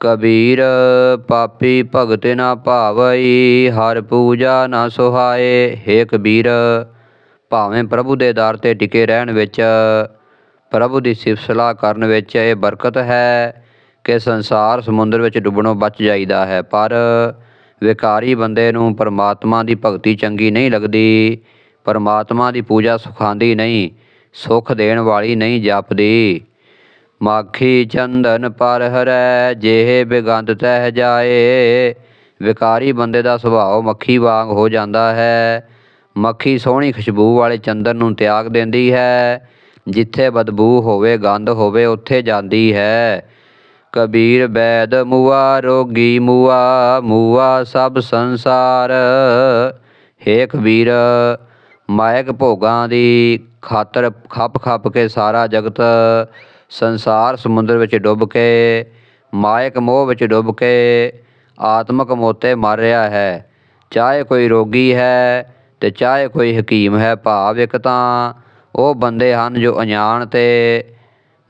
ਕਬੀਰ, ਪਾਪੀ ਭਗਤ ਨਾ ਭਾਵਈ, ਹਰ ਪੂਜਾ ਨਾ ਸੁਹਾਏ। ਹੇ ਕਬੀਰ, ਭਾਵੇਂ ਪ੍ਰਭੂ ਦੇ ਦਰ ਤੇ ਟਿਕੇ ਰਹਿਣ ਵਿੱਚ, ਪ੍ਰਭੂ ਦੀ ਸਿਫਤ ਸਲਾਹ ਕਰਨ ਵਿੱਚ ਇਹ ਬਰਕਤ ਹੈ ਕਿ ਸੰਸਾਰ ਸਮੁੰਦਰ ਵਿੱਚ ਡੁੱਬਣੋਂ ਬਚ ਜਾਈਦਾ ਹੈ, ਪਰ ਵਿਕਾਰੀ ਬੰਦੇ ਨੂੰ ਪਰਮਾਤਮਾ ਦੀ ਭਗਤੀ ਚੰਗੀ ਨਹੀਂ ਲੱਗਦੀ, ਪਰਮਾਤਮਾ ਦੀ ਪੂਜਾ ਸੁਖਾਂਦੀ ਨਹੀਂ, ਸੁਖ ਦੇਣ ਵਾਲੀ ਨਹੀਂ ਜਪਦੀ। ਮਾਖੀ ਚੰਦਨ ਪਰ ਹਰੈ, ਜਿਹੇ ਬਿਗੰਧ ਤਹਿ ਜਾਏ। ਵਿਕਾਰੀ ਬੰਦੇ ਦਾ ਸੁਭਾਅ ਮੱਖੀ ਵਾਂਗ ਹੋ ਜਾਂਦਾ ਹੈ। ਮੱਖੀ ਸੋਹਣੀ ਖੁਸ਼ਬੂ ਵਾਲੇ ਚੰਦਨ ਨੂੰ ਤਿਆਗ ਦਿੰਦੀ ਹੈ। ਜਿੱਥੇ ਬਦਬੂ ਹੋਵੇ, ਗੰਧ ਹੋਵੇ, ਉੱਥੇ ਜਾਂਦੀ ਹੈ। ਕਬੀਰ ਬੈਦ ਮੂਆ, ਰੋਗੀ ਮੂਆ ਮੂਆ ਸਭ ਸੰਸਾਰ। ਹੇ ਕਬੀਰ, ਮਾਇਕ ਭੋਗਾਂ ਦੀ ਖਾਤਰ ਖੱਪ ਖੱਪ ਕੇ ਸਾਰਾ ਜਗਤ ਸੰਸਾਰ ਸਮੁੰਦਰ ਵਿੱਚ ਡੁੱਬ ਕੇ, ਮਾਇਕ ਮੋਹ ਵਿੱਚ ਡੁੱਬ ਕੇ, ਆਤਮਕ ਮੋਤੇ ਮਰ ਰਿਹਾ ਹੈ। ਚਾਹੇ ਕੋਈ ਰੋਗੀ ਹੈ ਤੇ ਚਾਹੇ ਕੋਈ ਹਕੀਮ ਹੈ, ਭਾਵ ਇੱਕ ਤਾਂ ਉਹ ਬੰਦੇ ਹਨ ਜੋ ਅਣਜਾਣ ਤੇ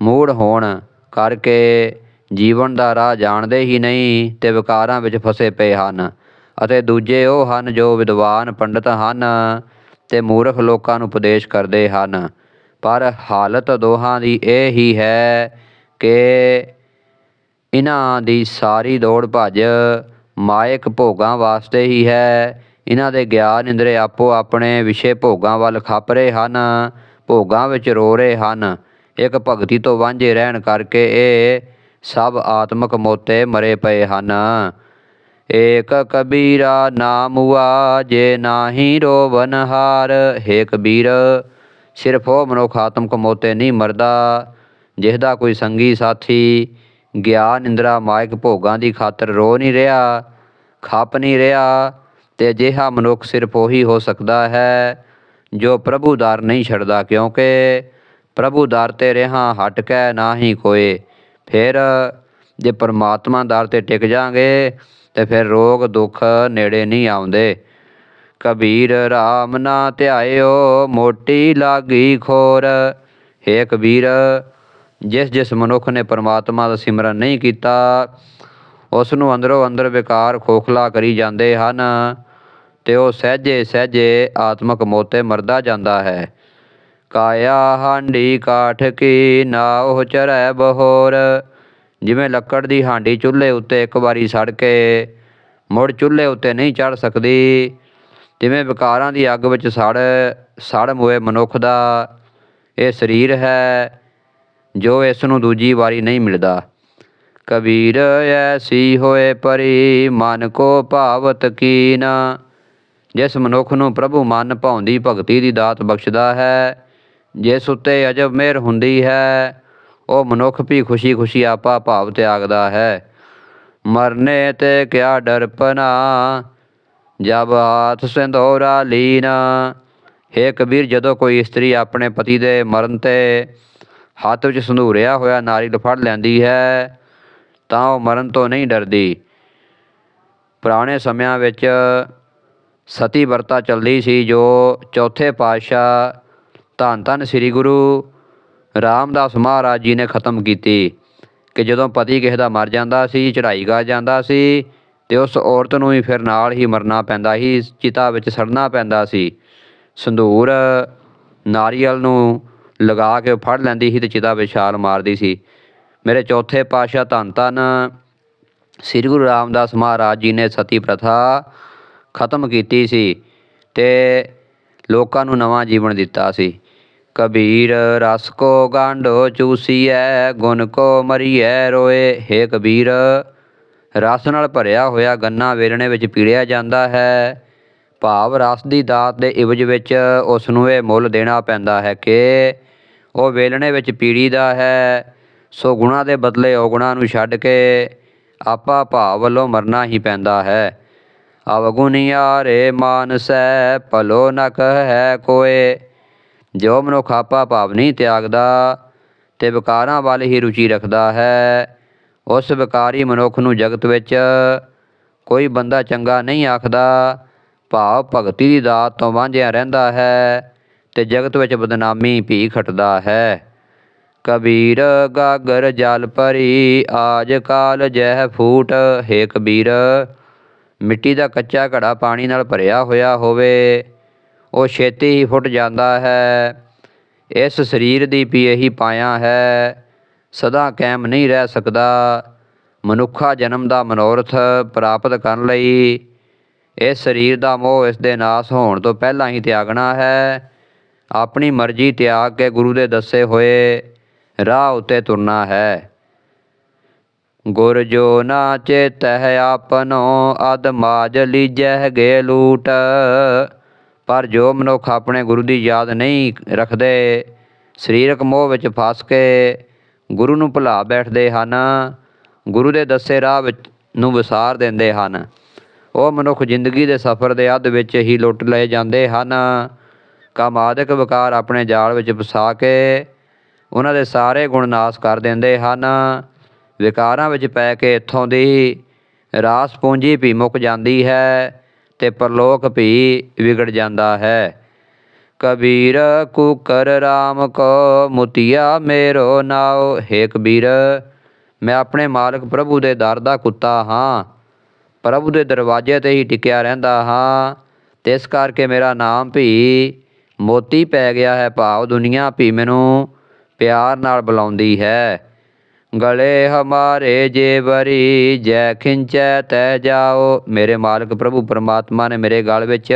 ਮੂੜ ਹੋਣ ਕਰਕੇ ਜੀਵਨ ਦਾ ਰਾਹ ਜਾਣਦੇ ਹੀ ਨਹੀਂ ਤੇ ਵਿਕਾਰਾਂ ਵਿੱਚ ਫਸੇ ਪਏ ਹਨ। ਅਤੇ ਦੂਜੇ ਉਹ ਹਨ ਜੋ ਵਿਦਵਾਨ ਪੰਡਤ ਹਨ ਤੇ ਮੂਰਖ ਲੋਕਾਂ ਨੂੰ ਉਪਦੇਸ਼ ਕਰਦੇ ਹਨ। ਪਰ ਹਾਲਤ ਦੋਹਾਂ ਦੀ ਇਹ ਹੀ ਹੈ ਕਿ ਇਹਨਾਂ ਦੀ ਸਾਰੀ ਦੌੜ ਭੱਜ ਮਾਇਕ ਭੋਗਾਂ ਵਾਸਤੇ ਹੀ ਹੈ। ਇਹਨਾਂ ਦੇ ਗਿਆਨ ਇੰਦਰੇ ਆਪੋ ਆਪਣੇ ਵਿਸ਼ੇ ਭੋਗਾਂ ਵੱਲ ਖੱਪ ਰਹੇ ਹਨ, ਭੋਗਾਂ ਵਿੱਚ ਰੋ ਰਹੇ ਹਨ। ਇੱਕ ਭਗਤੀ ਤੋਂ ਵਾਂਝੇ ਰਹਿਣ ਕਰਕੇ ਇਹ ਸਭ ਆਤਮਕ ਮੋਤੇ ਮਰੇ ਪਏ ਹਨ। ਏਕ ਕਬੀਰਾ ਨਾਮ ਹੁਆ, ਜੇ ਨਾਹੀ ਰੋਵਨ ਹਾਰ ਹੇ ਕਬੀਰ ਸਿਰਫ ਉਹ ਮਨੁੱਖ ਆਤਮਕ ਮੋਤੇ ਨਹੀਂ ਮਰਦਾ ਜਿਸਦਾ ਕੋਈ ਸੰਗੀ ਸਾਥੀ ਗਿਆਨ ਇੰਦਰਾ ਮਾਇਕ ਭੋਗਾਂ ਦੀ ਖਾਤਰ ਰੋ ਨਹੀਂ ਰਿਹਾ, ਖੱਪ ਨਹੀਂ ਰਿਹਾ ਤੇ ਅਜਿਹਾ ਮਨੁੱਖ ਸਿਰਫ ਉਹੀ ਹੋ ਸਕਦਾ ਹੈ, ਜੋ ਪ੍ਰਭੂ ਦਰ ਨਹੀਂ ਛੱਡਦਾ ਕਿਉਂਕਿ ਪ੍ਰਭੂ ਦਰ ਤੇ ਰਹਾ ਹਟ ਕੇ ਨਾ ਹੀ ਕੋਏ ਫਿਰ ਜੇ ਪਰਮਾਤਮਾ ਦਰ ਤੇ ਟਿਕ ਜਾਾਂਗੇ ਤੇ ਫਿਰ ਰੋਗ ਦੁੱਖ ਨੇੜੇ ਨਹੀਂ ਆਉਂਦੇ। ਕਬੀਰ RAM ਨਾ ਧਿਆਇਓ, ਮੋਟੀ ਲਾਗੀ ਖੋਰ। ਹੇ ਕਬੀਰ, ਜਿਸ ਜਿਸ ਮਨੁੱਖ ਨੇ ਪਰਮਾਤਮਾ ਦਾ ਸਿਮਰਨ ਨਹੀਂ ਕੀਤਾ ਉਸ ਨੂੰ ਅੰਦਰੋਂ ਅੰਦਰ ਵਿਕਾਰ ਖੋਖਲਾ ਕਰੀ ਜਾਂਦੇ ਹਨ ਤੇ ਉਹ ਸਹਿਜੇ ਸਹਿਜੇ ਆਤਮਕ ਮੋਤੇ ਮਰਦਾ ਜਾਂਦਾ ਹੈ। ਕਾਇਆ ਹਾਂਡੀ ਕਾਠ ਕੀ ਨਾ ਉਹ ਚਰੈ ਬਹੋਰ। ਜਿਵੇਂ ਲੱਕੜ ਦੀ ਹਾਂਡੀ ਚੁੱਲ੍ਹੇ ਉੱਤੇ ਇੱਕ ਵਾਰੀ ਸੜ ਕੇ ਮੁੜ ਚੁੱਲ੍ਹੇ ਉੱਤੇ ਨਹੀਂ ਚੜ ਸਕਦੀ ਜਿਵੇਂ ਵਿਕਾਰਾਂ ਦੀ ਅੱਗ ਵਿੱਚ ਸੜ ਸੜ ਹੋਏ ਮਨੁੱਖ ਦਾ, ਇਹ ਸਰੀਰ ਹੈ, ਜੋ ਇਸ ਨੂੰ ਦੂਜੀ ਵਾਰੀ ਨਹੀਂ ਮਿਲਦਾ। ਕਬੀਰ ਐਸੀ ਹੋਏ ਪਰੀ, ਮਨ ਕੋ ਭਾਵਤ ਕੀਨ। ਜਿਸ ਮਨੁੱਖ ਨੂੰ ਪ੍ਰਭੂ ਮਨ ਭਾਉਂਦੀ ਭਗਤੀ ਦੀ ਦਾਤ ਬਖਸ਼ਦਾ ਹੈ, ਜਿਸ ਉੱਤੇ ਅਜਬ ਮਿਹਰ ਹੁੰਦੀ ਹੈ, ਉਹ ਮਨੁੱਖ ਵੀ ਖੁਸ਼ੀ ਖੁਸ਼ੀ ਆਪਾ ਭਾਵ ਤਿਆਗਦਾ ਹੈ। ਮਰਨੇ ਤੇ ਕਿਆ ਡਰਪਨਾ ਜਬ ਹਾਥ ਸਿੰਧੋਰਾ ਲੀਨ, ਹੇ ਕਬੀਰ, ਜਦੋਂ ਕੋਈ ਇਸਤਰੀ ਆਪਣੇ ਪਤੀ ਦੇ ਮਰਨ ਤੇ ਹੱਥ ਵਿੱਚ ਸੰਧੂਰਿਆ ਹੋਇਆ ਨਾਰੀਲ ਫੜ ਲੈਂਦੀ ਹੈ, ਤਾਂ ਉਹ ਮਰਨ ਤੋਂ ਨਹੀਂ ਡਰਦੀ। ਪੁਰਾਣੇ ਸਮਿਆਂ ਵਿੱਚ ਸਤੀ ਵਰਤਾ ਚੱਲਦੀ ਸੀ, ਜੋ ਚੌਥੇ ਪਾਤਸ਼ਾਹ ਧੰਨ ਧੰਨ ਸ੍ਰੀ ਗੁਰੂ ਰਾਮਦਾਸ ਮਹਾਰਾਜ ਜੀ ਨੇ ਖਤਮ ਕੀਤੀ, ਕਿ ਜਦੋਂ ਪਤੀ ਕਿਸੇ ਦਾ ਮਰ ਜਾਂਦਾ ਸੀ, ਚੜ੍ਹਾਈ ਕਰ ਜਾਂਦਾ ਸੀ ਤੇ ਉਸ ਔਰਤ ਨੂੰ ਵੀ ਫਿਰ ਨਾਲ ਹੀ ਮਰਨਾ ਪੈਂਦਾ ਸੀ, ਚਿਤਾ ਵਿੱਚ ਸੜਨਾ ਪੈਂਦਾ ਸੀ। ਸੰਧੂਰ ਨਾਰੀਅਲ ਨੂੰ ਲਗਾ ਕੇ ਫੜ ਲੈਂਦੀ ਸੀ ਤੇ ਚਿਤਾ ਵਿੱਚ ਛਾਲ ਮਾਰਦੀ ਸੀ। ਮੇਰੇ ਚੌਥੇ ਪਾਤਸ਼ਾਹ ਧੰਨ ਧੰਨ, ਸ੍ਰੀ ਗੁਰੂ ਰਾਮਦਾਸ ਮਹਾਰਾਜ ਜੀ ਨੇ ਸਤੀ ਪ੍ਰਥਾ ਖਤਮ ਕੀਤੀ ਸੀ ਤੇ ਲੋਕਾਂ ਨੂੰ ਨਵਾਂ ਜੀਵਨ ਦਿੱਤਾ ਸੀ। ਕਬੀਰ, ਰਸ ਕੋ ਗਾਂਢੋ ਚੂਸੀਐ, ਗੁਣ ਕੋ ਮਰੀਐ, ਰੋਏ, ਹੇ ਕਬੀਰ ਰਸ ਨਾਲ ਭਰਿਆ ਹੋਇਆ ਗੰਨਾ ਵੇਲਣੇ ਵਿੱਚ ਪੀੜਿਆ ਜਾਂਦਾ ਹੈ। ਭਾਵ ਰਸ ਦੀ ਦਾਤ ਦੇ ਇਵਜ ਵਿੱਚ ਉਸ ਨੂੰ ਇਹ ਮੁੱਲ ਦੇਣਾ ਪੈਂਦਾ ਹੈ ਕਿ ਉਹ ਵੇਲਣੇ ਵਿੱਚ ਪੀੜੀ ਦਾ ਹੈ। ਸੋ ਗੁਣਾ ਦੇ ਬਦਲੇ ਔਗੁਣਾ ਨੂੰ ਛੱਡ ਕੇ ਆਪਾ ਭਾਵ ਵੱਲੋਂ ਮਰਨਾ ਹੀ ਪੈਂਦਾ ਹੈ। ਅਵਗੁਣਿਆਰੇ ਮਾਨਸੈ ਭਲੋ ਨ ਹੈ ਕੋਏ। ਜੋ ਮਨੁੱਖ ਆਪਾ ਭਾਵ ਨਹੀਂ ਤਿਆਗਦਾ, ਤੇ ਵਿਕਾਰਾਂ ਵੱਲ ਹੀ ਰੁਚੀ ਰੱਖਦਾ ਹੈ। ਉਸ ਵਿਕਾਰੀ ਮਨੁੱਖ ਨੂੰ ਜਗਤ ਵਿੱਚ ਕੋਈ ਬੰਦਾ ਚੰਗਾ ਨਹੀਂ ਆਖਦਾ। ਭਾਵ ਭਗਤੀ ਦੀ ਦਾਤ ਤੋਂ ਵਾਂਝਿਆ ਰਹਿੰਦਾ ਹੈ ਤੇ ਜਗਤ ਵਿੱਚ ਬਦਨਾਮੀ ਭੀ ਖਟਦਾ ਹੈ। ਕਬੀਰ ਗਾਗਰ ਜਲ ਪਰੀ ਆਜ ਕਾਲ ਜਹ ਫੂਟ, ਹੈ ਕਬੀਰ, ਮਿੱਟੀ ਦਾ ਕੱਚਾ ਘੜਾ ਪਾਣੀ ਨਾਲ ਭਰਿਆ ਹੋਇਆ ਹੋਵੇ, ਉਹ ਛੇਤੀ ਹੀ ਫੁੱਟ ਜਾਂਦਾ ਹੈ, ਇਸ ਸਰੀਰ ਦੀ ਵੀ ਇਹੀ ਪਾਇਆ ਹੈ। ਸਦਾ ਕਾਇਮ ਨਹੀਂ ਰਹਿ ਸਕਦਾ। ਮਨੁੱਖਾ ਜਨਮ ਦਾ ਮਨੋਰਥ ਪ੍ਰਾਪਤ ਕਰਨ ਲਈ ਇਹ ਸਰੀਰ ਦਾ ਮੋਹ ਇਸ ਦੇ ਨਾਸ ਹੋਣ ਤੋਂ ਪਹਿਲਾਂ ਹੀ ਤਿਆਗਣਾ ਹੈ। ਆਪਣੀ ਮਰਜ਼ੀ ਤਿਆਗ ਕੇ ਗੁਰੂ ਦੇ ਦੱਸੇ ਹੋਏ ਰਾਹ ਉਤੇ ਤੁਰਨਾ ਹੈ। ਗੁਰ ਜੋ ਨਾ ਚੇਤਹਿ ਆਪਨੋ ਅਦ ਮਾਜ ਲੀਜਹਿ ਗੇ ਲੂਟ। ਪਰ ਜੋ ਮਨੁੱਖ ਆਪਣੇ ਗੁਰੂ ਦੀ ਯਾਦ ਨਹੀਂ ਰੱਖਦੇ, ਸਰੀਰਕ ਮੋਹ ਵਿੱਚ ਫਸ ਕੇ ਗੁਰੂ ਨੂੰ ਭੁਲਾ ਬੈਠਦੇ ਹਨ। ਗੁਰੂ ਦੇ ਦੱਸੇ ਰਾਹ ਵਿੱਚ ਨੂੰ ਵਿਸਾਰ ਦਿੰਦੇ ਹਨ। ਉਹ ਮਨੁੱਖ ਜ਼ਿੰਦਗੀ ਦੇ ਸਫ਼ਰ ਦੇ ਅੱਧ ਵਿੱਚ ਹੀ ਲੁੱਟ ਲਏ ਜਾਂਦੇ ਹਨ। ਕਾਮਾਦਿਕ ਵਿਕਾਰ ਆਪਣੇ ਜਾਲ ਵਿੱਚ ਫਸਾ ਕੇ ਉਹਨਾਂ ਦੇ ਸਾਰੇ ਗੁਣ ਨਾਸ ਕਰ ਦਿੰਦੇ ਹਨ। ਵਿਕਾਰਾਂ ਵਿੱਚ ਪੈ ਕੇ ਇੱਥੋਂ ਦੀ ਰਾਸ ਪੂੰਜੀ ਵੀ ਮੁੱਕ ਜਾਂਦੀ ਹੈ ਤੇ ਪਰਲੋਕ ਵੀ ਵਿਗੜ ਜਾਂਦਾ ਹੈ। ਕਬੀਰ, ਕੁਕਰ RAM ਕੋ ਮੁਤੀਆ ਮੇਰੋ ਨਾਉ। ਹੇ ਕਬੀਰ, ਮੈਂ ਆਪਣੇ ਮਾਲਕ ਪ੍ਰਭੂ ਦੇ ਦਰ ਦਾ ਕੁੱਤਾ ਹਾਂ। ਪ੍ਰਭੂ ਦੇ ਦਰਵਾਜ਼ੇ ਤੇ ਹੀ ਟਿਕਿਆ ਰਹਿੰਦਾ ਹਾਂ। ਤੇ ਇਸ ਕਰਕੇ ਮੇਰਾ ਨਾਮ ਵੀ ਮੋਤੀ ਪੈ ਗਿਆ ਹੈ ਭਾਵ ਦੁਨੀਆ ਵੀ ਮੈਨੂੰ ਪਿਆਰ ਨਾਲ ਬੁਲਾਉਂਦੀ ਹੈ। ਗਲੇ ਹਮਾਰੇ ਜੇਵਰੀ ਜੈ ਖਿੰਚੈ ਤੈ ਜਾਓ। ਮੇਰੇ ਮਾਲਕ ਪ੍ਰਭੂ ਪਰਮਾਤਮਾ ਨੇ ਮੇਰੇ ਗਲ ਵਿੱਚ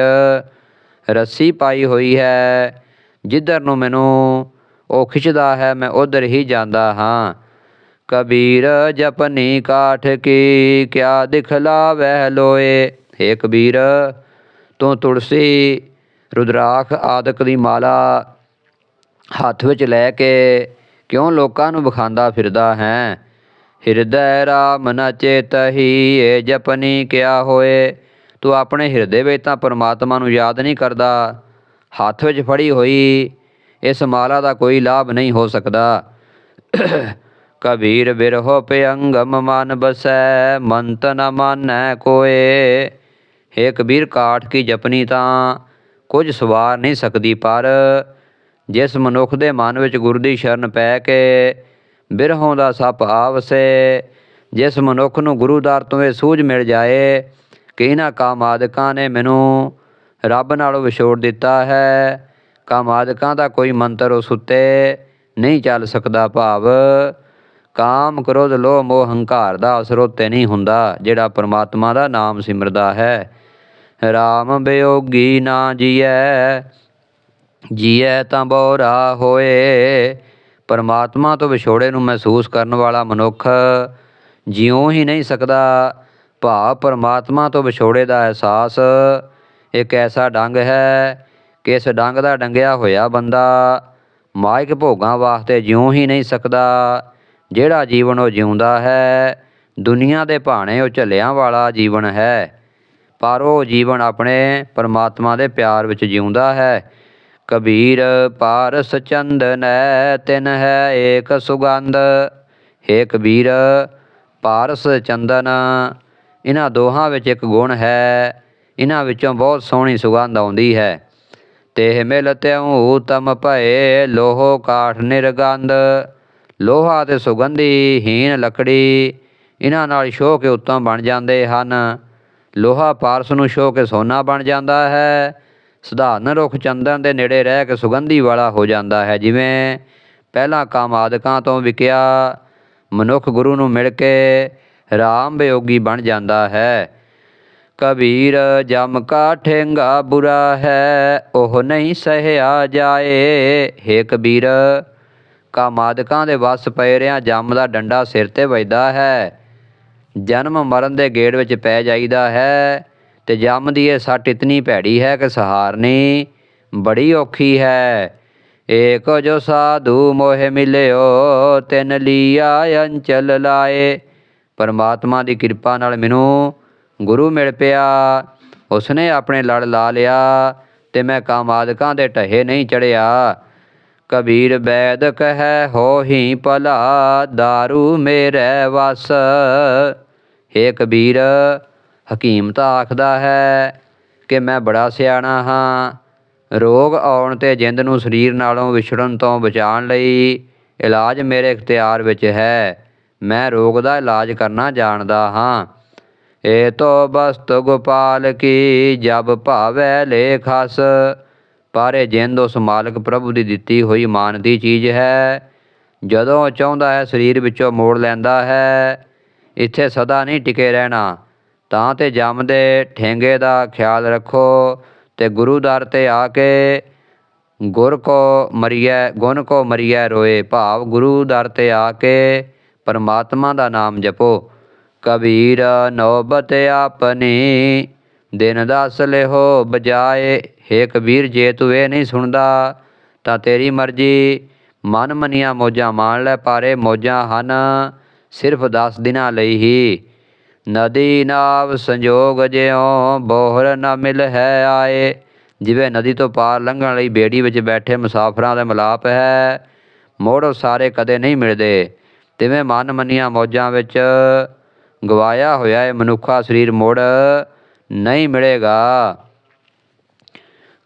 ਰੱਸੀ ਪਾਈ ਹੋਈ ਹੈ। ਜਿੱਧਰ ਨੂੰ ਮੈਨੂੰ ਉਹ ਖਿੱਚਦਾ ਹੈ, ਮੈਂ ਉਧਰ ਹੀ ਜਾਂਦਾ ਹਾਂ। ਕਬੀਰ ਜਪਨੀ ਕਾਠ ਕੀ, ਕਿਆ ਦਿਖਲਾਵੈ ਲੋਏ? ਹੇ ਕਬੀਰ, ਤੂੰ ਤੁਲਸੀ, ਰੁਦਰਾਖ ਆਦਿਕ ਦੀ ਮਾਲਾ ਹੱਥ ਵਿੱਚ ਲੈ ਕੇ ਕਿਉਂ ਲੋਕਾਂ ਨੂੰ ਵਿਖਾਉਂਦਾ ਫਿਰਦਾ ਹੈ? ਹਿਰਦੈ ਰਾਮ ਨ ਚੇਤਹੀ ਏ ਜਪਨੀ ਕਿਆ ਹੋਏ? ਤੂੰ ਆਪਣੇ ਹਿਰਦੇ ਵਿੱਚ ਤਾਂ ਪਰਮਾਤਮਾ ਨੂੰ ਯਾਦ ਨਹੀਂ ਕਰਦਾ। ਹੱਥ ਵਿੱਚ ਫੜੀ ਹੋਈ ਇਸ ਮਾਲਾ ਦਾ ਕੋਈ ਲਾਭ ਨਹੀਂ ਹੋ ਸਕਦਾ। ਕਬੀਰ ਬਿਰਹੋ ਪਿਅੰਗਮ ਮਨ ਬਸੈ, ਮੰਤ ਨ ਮਾਨੈ ਕੋਏ। ਹੇ ਕਬੀਰ, ਕਾਠ ਕੀ ਜਪਨੀ ਤਾਂ ਕੁਝ ਸਵਾਰ ਨਹੀਂ ਸਕਦੀ, ਪਰ ਜਿਸ ਮਨੁੱਖ ਦੇ ਮਨ ਵਿੱਚ ਗੁਰ ਦੀ ਸ਼ਰਨ ਪੈ ਕੇ ਬਿਰਹੋਂ ਦਾ ਸੱਪ ਆਵਸੇ, ਜਿਸ ਮਨੁੱਖ ਨੂੰ ਗੁਰੂ ਦਰ ਤੋਂ ਇਹ ਸੂਝ ਮਿਲ ਜਾਏ ਕਿ ਇਹਨਾਂ ਕਾਮਾਦਿਕਾਂ ਨੇ ਮੈਨੂੰ ਰੱਬ ਨਾਲੋਂ ਵਿਛੋੜ ਦਿੱਤਾ ਹੈ? ਕਾਮਾਦਿਕਾਂ ਦਾ ਕੋਈ ਮੰਤਰ ਉਸ ਉੱਤੇ ਨਹੀਂ ਚੱਲ ਸਕਦਾ ਭਾਵ। ਕਾਮ ਕ੍ਰੋਧ, ਲੋਭ, ਮੋਹ, ਹੰਕਾਰ ਦਾ ਅਸਰ ਉੱਤੇ ਨਹੀਂ ਹੁੰਦਾ, ਜਿਹੜਾ ਪਰਮਾਤਮਾ ਦਾ ਨਾਮ ਸਿਮਰਦਾ ਹੈ। RAM ਬਿਯੋਗੀ ਨਾ ਜੀਐ ਜੀਐ ਤਾਂ ਬੋਰਾ ਹੋਏ। ਪਰਮਾਤਮਾ ਤੋਂ ਵਿਛੋੜੇ ਨੂੰ ਮਹਿਸੂਸ ਕਰਨ ਵਾਲਾ ਮਨੁੱਖ ਜਿਉਂ ਹੀ ਨਹੀਂ ਸਕਦਾ। ਭਾਵ ਪਰਮਾਤਮਾ ਤੋਂ ਵਿਛੋੜੇ ਦਾ ਅਹਿਸਾਸ। ਇੱਕ ਐਸਾ ਡੰਗ ਹੈ ਕਿ ਇਸ ਡੰਗ ਦਾ ਡੰਗਿਆ ਹੋਇਆ ਬੰਦਾ ਮਾਇਕ ਭੋਗਾਂ ਵਾਸਤੇ ਜਿਉਂ ਹੀ ਨਹੀਂ ਸਕਦਾ। ਜਿਹੜਾ ਜੀਵਨ ਉਹ ਜਿਉਂਦਾ ਹੈ, ਦੁਨੀਆ ਦੇ ਭਾਣੇ ਉਹ ਝੱਲਿਆਂ ਵਾਲਾ ਜੀਵਨ ਹੈ। ਪਰ ਉਹ ਜੀਵਨ ਆਪਣੇ ਪਰਮਾਤਮਾ ਦੇ ਪਿਆਰ ਵਿੱਚ ਜਿਉਂਦਾ ਹੈ। ਕਬੀਰ ਪਾਰਸ ਚੰਦਨੈ ਤਿਨ ਹੈ ਏਕ ਸੁਗੰਧ। ਹੈ ਕਬੀਰ ਪਾਰਸ ਚੰਦਨ ਇਹਨਾਂ ਦੋਹਾਂ ਵਿੱਚ ਇੱਕ ਗੁਣ ਹੈ, ਇਹਨਾਂ ਵਿੱਚੋਂ ਬਹੁਤ ਸੋਹਣੀ ਸੁਗੰਧ ਆਉਂਦੀ ਹੈ। ਤੇ ਮਿਲ ਤਿਉ ਤਮ ਭਏ, ਲੋਹ ਕਾਠ ਨਿਰਗੰਧ, ਲੋਹਾ ਤੇ ਸੁਗੰਧੀ ਹੀਨ ਲੱਕੜੀ, ਇਹਨਾਂ ਨਾਲ ਛੋਹ ਕੇ ਉੱਤਮ ਬਣ ਜਾਂਦੇ ਹਨ। ਲੋਹਾ ਪਾਰਸ ਨੂੰ ਛੋਹ ਕੇ ਸੋਨਾ ਬਣ ਜਾਂਦਾ ਹੈ, ਸਧਾਰਨ ਰੁੱਖ ਚੰਦਨ ਦੇ ਨੇੜੇ ਰਹਿ ਕੇ ਸੁਗੰਧੀ ਵਾਲਾ ਹੋ ਜਾਂਦਾ ਹੈ। ਜਿਵੇਂ ਪਹਿਲਾਂ ਕਾਮਾਦਿਕਾਂ ਤੋਂ ਵਿਕਿਆ ਮਨੁੱਖ ਗੁਰੂ ਨੂੰ ਮਿਲ ਕੇ ਰਾਮ ਬਿਯੋਗੀ ਬਣ ਜਾਂਦਾ ਹੈ। ਕਬੀਰ ਜਮ ਕਾ ਠੇਂਗਾ ਬੁਰਾ ਹੈ, ਉਹ ਨਹੀਂ ਸਹਿਆ ਜਾਏ। ਹੇ ਕਬੀਰ, ਕਾਮਾਦਿਕਾਂ ਦੇ ਵਸ ਪਏ ਰਿਆਂ, ਜਮ ਦਾ ਡੰਡਾ ਸਿਰ ਤੇ ਵੱਜਦਾ ਹੈ। ਜਨਮ ਮਰਨ ਦੇ ਗੇੜ ਵਿੱਚ ਪੈ ਜਾਈਦਾ ਹੈ, ਤੇ ਜਮ ਦੀ ਇਹ ਸੱਟ ਇਤਨੀ ਭੈੜੀ ਹੈ ਕਿ ਸਹਾਰਨੀ ਬੜੀ ਔਖੀ ਹੈ। ਏਕ ਜੋ ਸਾਧੂ ਮੋਹਿ ਮਿਲਿਓ, ਤਿਨ ਲੀਆ ਅੰਚਲ ਲਾਏ। ਪਰਮਾਤਮਾ ਦੀ ਕਿਰਪਾ ਨਾਲ ਮੈਨੂੰ ਗੁਰੂ ਮਿਲ ਪਿਆ। ਉਸਨੇ ਆਪਣੇ ਲੜ ਲਾ ਲਿਆ ਤੇ ਮੈਂ ਕਾਮਾਦਿਕਾਂ ਦੇ ਢਹੇ ਨਹੀਂ ਚੜਿਆ। ਕਬੀਰ ਬੈਦ ਕਹੈ, ਹੋਹੀ ਭਲਾ दारू ਮੇਰੇ ਵਸ। ਹੇ ਕਬੀਰ, ਹਕੀਮ ਤਾਂ ਆਖਦਾ ਹੈ ਕਿ ਮੈਂ ਬੜਾ ਸਿਆਣਾ ਹਾਂ। ਰੋਗ ਆਉਣ ਤੇ ਜਿੰਦ ਨੂੰ ਸਰੀਰ ਨਾਲੋਂ ਵਿਛੜਨ ਤੋਂ ਬਚਾਉਣ ਲਈ ਇਲਾਜ ਮੇਰੇ ਇਖਤਿਆਰ ਵਿੱਚ ਹੈ। ਮੈਂ ਰੋਗ ਦਾ ਇਲਾਜ ਕਰਨਾ ਜਾਣਦਾ ਹਾਂ। ਏ ਤੋ ਬਸਤ ਗੋਪਾਲ ਕੀ ਜਬ ਭਾਵੈ ਲੇਖਸ। ਪਰ ਇਹ ਜਿੰਦ ਉਸ ਮਾਲਕ ਪ੍ਰਭੂ ਦੀ ਦਿੱਤੀ ਹੋਈ ਮਾਨ ਦੀ ਚੀਜ਼ ਹੈ। ਜਦੋਂ ਚਾਹੁੰਦਾ ਹੈ ਸਰੀਰ ਵਿੱਚੋਂ ਮੋੜ ਲੈਂਦਾ ਹੈ, ਇੱਥੇ ਸਦਾ ਨਹੀਂ ਟਿਕੇ ਰਹਿਣਾ। ਤਾਂ ਤੇ ਜਮ ਠੇਂਗੇ ਦਾ ਖਿਆਲ ਰੱਖੋ ਤੇ ਗੁਰੂ ਦਰ ਤੇ ਆ ਕੇ ਗੁਰ ਕੋ ਮਰੀਐ ਗੁਣ ਕੋ ਮਰੀਐ ਰੋਏ ਭਾਵ ਗੁਰੂ ਦਰ ਤੇ ਆ ਕੇ ਪਰਮਾਤਮਾ ਦਾ ਨਾਮ ਜਪੋ। ਕਬੀਰ ਨੌਬਤ ਆਪਣੀ, ਦਿਨ ਦਸ ਲਿਹੋ ਬਜਾਏ। ਹੇ ਕਬੀਰ ਜੇ ਤੂੰ ਇਹ ਨਹੀਂ ਸੁਣਦਾ, ਤਾਂ ਤੇਰੀ ਮਰਜ਼ੀ। ਮਨ ਮਨੀਆਂ ਮੋਜਾਂ ਮਾਣ ਲੈ ਪਾਰੇ, ਮੋਜਾਂ ਹਨ ਸਿਰਫ 10 ਦਿਨਾਂ ਲਈ ਹੀ। ਨਦੀ ਨਾਵ ਸੰਜੋਗ ਜਿਉ ਬੋਹਰ ਨਾ ਮਿਲ ਹੈ ਆਏ। ਜਿਵੇਂ ਨਦੀ ਤੋਂ ਪਾਰ ਲੰਘਣ ਲਈ ਬੇੜੀ ਵਿੱਚ ਬੈਠੇ ਮੁਸਾਫਰਾਂ ਦਾ ਮਿਲਾਪ ਹੈ, ਮੋੜ ਸਾਰੇ ਕਦੇ ਨਹੀਂ ਮਿਲਦੇ। ਤਿਵੇਂ ਮਨ ਮੰਨੀਆਂ ਮੌਜਾਂ ਵਿੱਚ ਗਵਾਇਆ ਹੋਇਆ ਇਹ ਮਨੁੱਖਾ ਸਰੀਰ ਮੁੜ ਨਹੀਂ ਮਿਲੇਗਾ।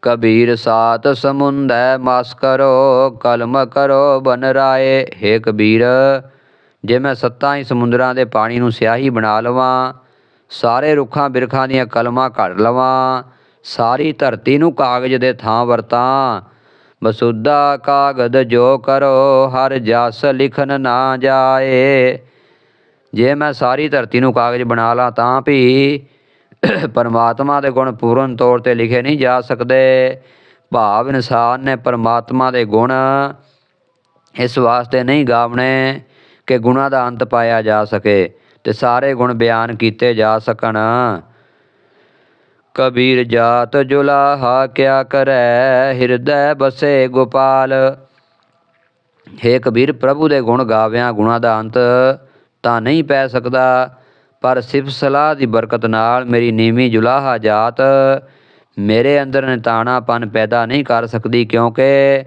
ਕਬੀਰ ਸਾਤ ਸਮੁੰਦੈ ਮਸ ਕਰੋ, ਕਲਮ ਕਰੋ, ਬਨ ਰਾਏ। ਹੇ ਕਬੀਰ, ਜੇ ਮੈਂ ਸੱਤਾਂ ਹੀ ਸਮੁੰਦਰਾਂ ਦੇ ਪਾਣੀ ਨੂੰ ਸਿਆਹੀ ਬਣਾ ਲਵਾਂ, ਸਾਰੇ ਰੁੱਖਾਂ ਬਿਰਖਾਂ ਦੀਆਂ ਕਲਮਾਂ ਘੜ ਲਵਾਂ, ਸਾਰੀ ਧਰਤੀ ਨੂੰ ਕਾਗਜ਼ ਦੇ ਥਾਂ ਵਰਤਾਂ ਵਸੁਦਾ ਕਾਗਦ ਜੋ ਕਰੋ, ਹਰ ਜਸ ਲਿਖਨ ਨਾ ਜਾਏ। ਜੇ ਮੈਂ ਸਾਰੀ ਧਰਤੀ ਨੂੰ ਕਾਗਜ਼ ਬਣਾ ਲਾਂ ਤਾਂ ਵੀ ਪਰਮਾਤਮਾ ਦੇ ਗੁਣ ਪੂਰਨ ਤੌਰ ਤੇ ਲਿਖੇ ਨਹੀਂ ਜਾ ਸਕਦੇ। ਭਾਵ ਇਨਸਾਨ ਨੇ ਪਰਮਾਤਮਾ ਦੇ ਗੁਣ ਇਸ ਵਾਸਤੇ ਨਹੀਂ ਗਾਵਣੇ ਕਿ ਗੁਣਾਂ ਦਾ ਅੰਤ ਪਾਇਆ ਜਾ ਸਕੇ ਤੇ ਸਾਰੇ ਗੁਣ ਬਿਆਨ ਕੀਤੇ ਜਾ ਸਕਣ। ਕਬੀਰ ਜਾਤ ਜੁਲਾਹਾ ਕਿਆ ਕਰੈ, ਹਿਰਦੈ ਬਸੇ ਗੋਪਾਲ। ਹੇ ਕਬੀਰ, ਪ੍ਰਭੂ ਦੇ ਗੁਣ ਗਾਵਿਆਂ ਗੁਣਾਂ ਦਾ ਅੰਤ ਤਾਂ ਨਹੀਂ ਪੈ ਸਕਦਾ, ਪਰ ਸਿਫ ਸਲਾਹ ਦੀ ਬਰਕਤ ਨਾਲ ਮੇਰੀ ਨੀਵੀਂ ਜੁਲਾਹਾ ਜਾਤ ਮੇਰੇ ਅੰਦਰ ਨਿਤਾਣਾਪਨ ਪੈਦਾ ਨਹੀਂ ਕਰ ਸਕਦੀ, ਕਿਉਂਕਿ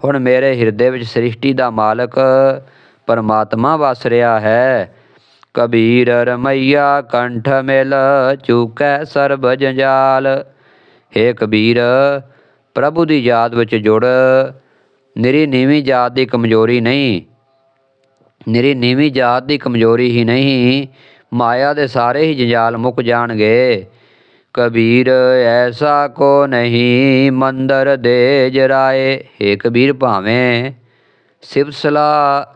ਹੁਣ ਮੇਰੇ ਹਿਰਦੇ ਵਿੱਚ ਸ੍ਰਿਸ਼ਟੀ ਦਾ ਮਾਲਕ ਪਰਮਾਤਮਾ ਵਸ ਰਿਹਾ ਹੈ। ਕਬੀਰ ਰਮਈਆ ਕੰਠ ਮਿਲ ਚੂਕੈ ਸਰਬ ਜੰਜਾਲ ਹੇ ਕਬੀਰ, ਪ੍ਰਭੂ ਦੀ ਯਾਦ ਵਿੱਚ ਜੁੜ। ਨਿਰੀ ਨੀਵੀਂ ਜਾਤ ਦੀ ਕਮਜ਼ੋਰੀ ਨਹੀਂ। ਨਿਰੀ ਨੀਵੀਂ ਜਾਤ ਦੀ ਕਮਜ਼ੋਰੀ ਹੀ ਨਹੀਂ। ਮਾਇਆ ਦੇ ਸਾਰੇ ਹੀ ਜੰਜਾਲ ਮੁੱਕ ਜਾਣਗੇ। ਕਬੀਰ, ਐਸਾ ਕੋ ਨਹੀਂ ਮੰਦਰ ਦੇ ਜਰਾਏ। ਹੇ ਕਬੀਰ ਭਾਵੇਂ ਸਿਵਸਲਾ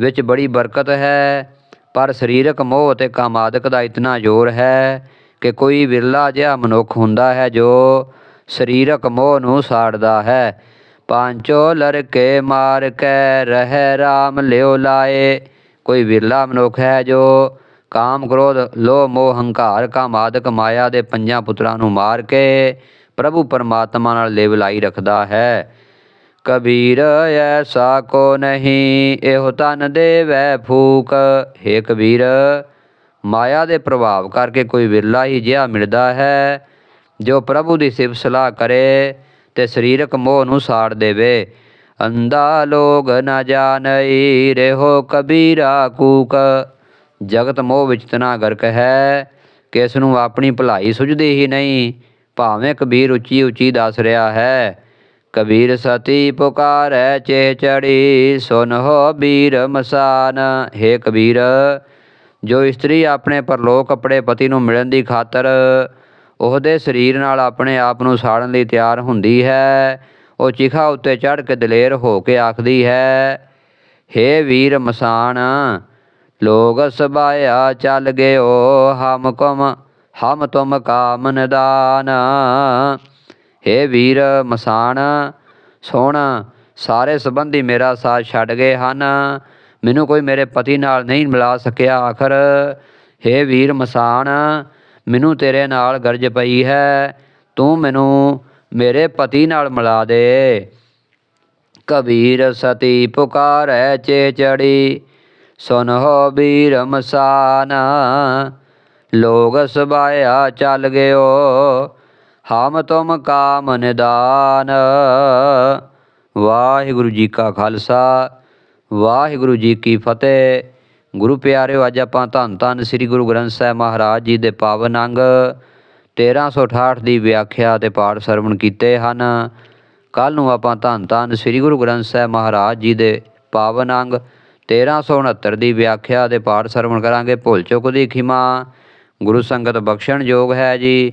ਵਿੱਚ ਬੜੀ ਬਰਕਤ ਹੈ। ਪਰ ਸਰੀਰਕ ਮੋਹ ਅਤੇ ਕਾਮਾਦਿਕ ਦਾ ਇਤਨਾ ਜ਼ੋਰ ਹੈ ਕਿ ਕੋਈ ਵਿਰਲਾ ਜਿਹਾ ਮਨੁੱਖ ਹੁੰਦਾ ਹੈ ਜੋ ਸਰੀਰਕ ਮੋਹ ਨੂੰ ਸਾੜਦਾ ਹੈ। ਪਾਂਚੋ ਲੜਕੇ ਮਾਰ ਕੇ ਰਹਿ, ਰਾਮ ਲਿਓ ਲਾਏ। ਕੋਈ ਵਿਰਲਾ ਮਨੁੱਖ ਹੈ ਜੋ ਕਾਮ ਕ੍ਰੋਧ, ਲੋਭ, ਮੋਹ, ਹੰਕਾਰ, ਕਾਮਾਦਿਕ ਮਾਇਆ ਦੇ ਪੰਜਾਂ ਪੁੱਤਰਾਂ ਨੂੰ ਮਾਰ ਕੇ ਪ੍ਰਭੂ ਪਰਮਾਤਮਾ ਨਾਲ ਲਿਵ ਲਾਈ ਰੱਖਦਾ ਹੈ। ਕਬੀਰ ਐਸਾ ਕੋ ਨਹੀਂ, ਇਹੋ ਤਨ ਦੇਵੈ ਫੂਕ। ਹੇ ਕਬੀਰ, ਮਾਇਆ ਦੇ ਪ੍ਰਭਾਵ ਕਰਕੇ ਕੋਈ ਵਿਰਲਾ ਹੀ ਜਿਹਾ ਮਿਲਦਾ ਹੈ, ਜੋ ਪ੍ਰਭੂ ਦੀ ਸਿਫਤ ਸਲਾਹ ਕਰੇ ਤੇ ਸਰੀਰਕ ਮੋਹ ਨੂੰ ਸਾੜ ਦੇਵੇ। ਅੰਦਾ ਲੋਗ ਨਾ ਜਾਣਈ ਰਹੋ ਕਬੀਰਾ ਕੂਕ। ਜਗਤ ਮੋਹ ਵਿੱਚ ਤਨਾ ਗਰਕ ਹੈ ਕਿ ਇਸ ਨੂੰ ਆਪਣੀ ਭਲਾਈ ਸੁਝਦੀ ਹੀ ਨਹੀਂ। ਭਾਵੇਂ ਕਬੀਰ ਉੱਚੀ ਉੱਚੀ ਦੱਸ ਰਿਹਾ ਹੈ ਕਬੀਰ ਸਤੀ ਪੁਕਾਰੈ ਚੇ ਚੜੀ, ਸੁਨ ਹੋ ਬੀਰ ਮਸਾਨ। ਹੇ ਕਬੀਰ, ਜੋ ਇਸਤਰੀ ਆਪਣੇ ਪਰਲੋਕ ਆਪਣੇ ਪਤੀ ਨੂੰ ਮਿਲਣ ਦੀ ਖਾਤਰ ਉਹਦੇ ਸਰੀਰ ਨਾਲ ਆਪਣੇ ਆਪ ਨੂੰ ਸਾੜਨ ਲਈ ਤਿਆਰ ਹੁੰਦੀ ਹੈ, ਉਹ ਚਿਖਾ ਉੱਤੇ ਚੜ੍ਹ ਕੇ ਦਲੇਰ ਹੋ ਕੇ ਆਖਦੀ ਹੈ, ਹੇ ਵੀਰ ਮਸਾਨ, ਲੋਗ ਸਬਾਇਆ ਚੱਲ ਗਿਓ ਹਮ ਕਮ, ਹਮ ਤੁਮ ਕਾਮ ਨਿਦਾਨ ਹੇ ਵੀਰ ਮਸਾਨ ਸੁਣ ਸਾਰੇ ਸੰਬੰਧੀ ਮੇਰਾ ਸਾਥ ਛੱਡ ਗਏ ਹਨ। ਮੈਨੂੰ ਕੋਈ ਮੇਰੇ ਪਤੀ ਨਾਲ ਨਹੀਂ ਮਿਲਾ ਸਕਿਆ। ਆਖਰ, ਹੇ ਵੀਰ ਮਸਾਨ, ਮੈਨੂੰ ਤੇਰੇ ਨਾਲ ਗਰਜ ਪਈ ਹੈ। ਤੂੰ ਮੈਨੂੰ ਮੇਰੇ ਪਤੀ ਨਾਲ ਮਿਲਾ ਦੇ। ਕਬੀਰ ਸਤੀ ਪੁਕਾਰੈ ਚੇ ਚੜੀ ਸੁਨਹੁ ਬੀਰ ਮਸਾਨ, ਲੋਗ ਸਬਾਇਆ ਚੱਲ ਗਿਓ। ਹਮ ਤੁਮ ਕਾਮ ਨਿਦਾਨ। ਵਾਹਿਗੁਰੂ ਜੀ ਕਾ ਖਾਲਸਾ, ਵਾਹਿਗੁਰੂ ਜੀ ਕੀ ਫਤਿਹ। ਗੁਰੂ ਪਿਆਰਿਓ, ਅੱਜ ਆਪਾਂ ਧੰਨ ਧੰਨ ਸ੍ਰੀ ਗੁਰੂ ਗ੍ਰੰਥ ਸਾਹਿਬ ਮਹਾਰਾਜ ਜੀ ਦੇ ਪਾਵਨ ਅੰਗ 1368 ਦੀ ਵਿਆਖਿਆ ਤੇ ਪਾਠ ਸਰਵਣ ਕੀਤੇ ਹਨ। ਕੱਲ ਨੂੰ ਆਪਾਂ ਧੰਨ ਧੰਨ ਸ੍ਰੀ ਗੁਰੂ ਗ੍ਰੰਥ ਸਾਹਿਬ ਮਹਾਰਾਜ ਜੀ ਦੇ ਪਾਵਨ ਅੰਗ 1369 ਦੀ ਵਿਆਖਿਆ ਤੇ ਪਾਠ ਸਰਵਣ ਕਰਾਂਗੇ। ਭੁੱਲ ਚੁੱਕ ਦੀ ਖਿਮਾ। ਗੁਰੂ ਸੰਗਤ ਬਖਸ਼ਣ ਯੋਗ ਹੈ ਜੀ।